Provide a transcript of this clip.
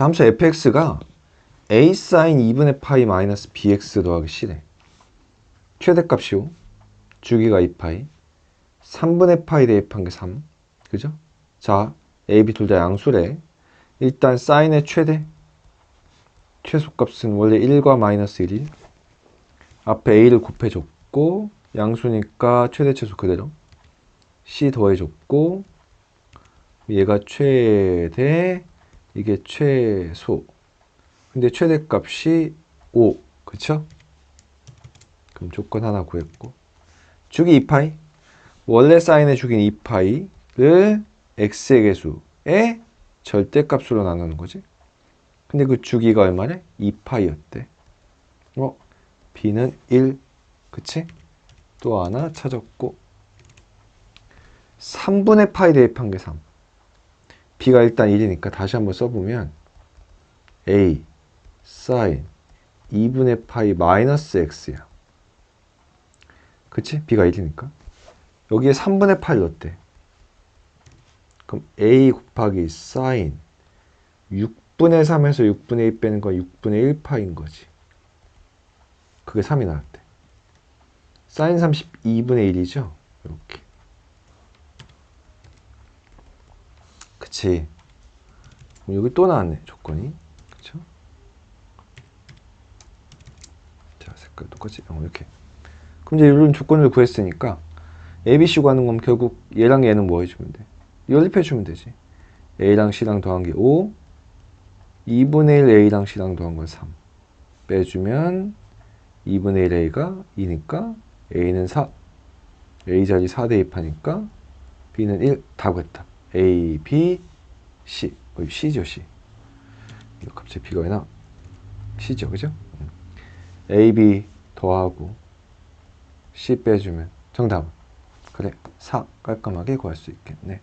자, 함수 fx가 a sin 2분의 파이 마이너스 bx 더하기 c래. 최대값이요. 주기가 2파이. 3분의 파이 대입한 게 3. 그죠? 자, a, b 둘 다 양수래. 일단 사인의 최대. 최소값은 원래 1과 마이너스 1이. 앞에 a를 곱해줬고 양수니까 최대 최소 그대로. c 더해줬고 얘가 최대 이게 최소. 근데 최대값이 5 그쵸? 그럼 조건 하나 구했고. 주기 2파이. 원래 사인의 주기는 2파이를 x의 개수의 절대값으로 나누는 거지. 근데 그 주기가 얼마래? 2파이였대. 어? b는 1 그치? 또 하나 찾았고. 3분의 파이 대입한 게 3 b가 일단 1이니까 다시 한번 써보면 a sin 2분의 파이 마이너스 x야. 그치? b가 1이니까. 여기에 3분의 8 넣었대. 그럼 a 곱하기 sin 6분의 3에서 6분의 1 빼는 건 6분의 1 파인 거지. 그게 3이 나왔대. sin 32분의 1이죠? 이렇게. 그치. 여기 또 나왔네, 조건이. 그쵸? 자, 색깔 똑같이. 어, 이렇게. 그럼 이제 이런 조건을 구했으니까, ABC 구하는 건 결국 얘랑 얘는 뭐 해주면 돼? 연립해주면 되지. A랑 C랑 더한 게 5, 2분의 1 A랑 C랑 더한 건 3. 빼주면 2분의 1 A가 2니까 A는 4. A 자리 4 대입하니까 B는 1. 다 구했다. A, B, C. 어, C죠, C. 이거 갑자기 B가 왜 나? C죠, 그죠? 음. A, B 더하고 C 빼주면 정답은 그래 4 깔끔하게 구할 수 있겠네.